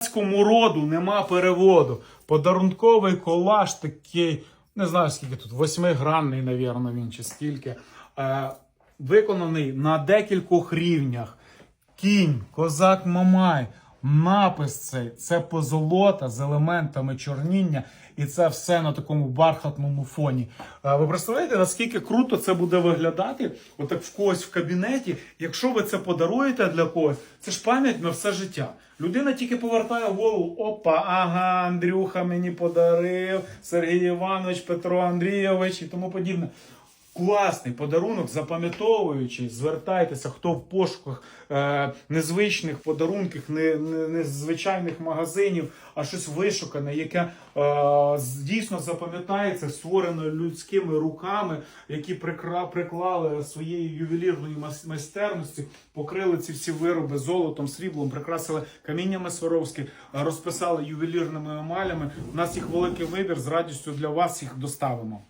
Цьому роду нема переводу. Подарунковий колаж такий, не знаю скільки тут, восьмигранний, навірно, він чи скільки. Е, виконаний на декількох рівнях. Кінь, козак Мамай, напис цей це позолота з елементами чорніння, і це все на такому бархатному фоні. Ви представляєте, наскільки круто це буде виглядати? Отак в когось в кабінеті. Якщо ви це подаруєте для когось, це ж пам'ять на все життя. Людина тільки повертає голову. Опа, ага, Андрюха мені подарив, Сергій Іванович, Петро Андрійович і тому подібне. Класний подарунок, запам'ятовуючи, звертайтеся, хто в пошуках е, незвичних подарунків, не, не, незвичайних магазинів, а щось вишукане, яке е, дійсно запам'ятається, створене людськими руками, які прикра, приклали своєї ювелірної майстерності, покрили ці всі вироби золотом, сріблом, прикрасили каміннями Сваровські, е, розписали ювелірними емалями. У нас їх великий вибір. З радістю для вас їх доставимо.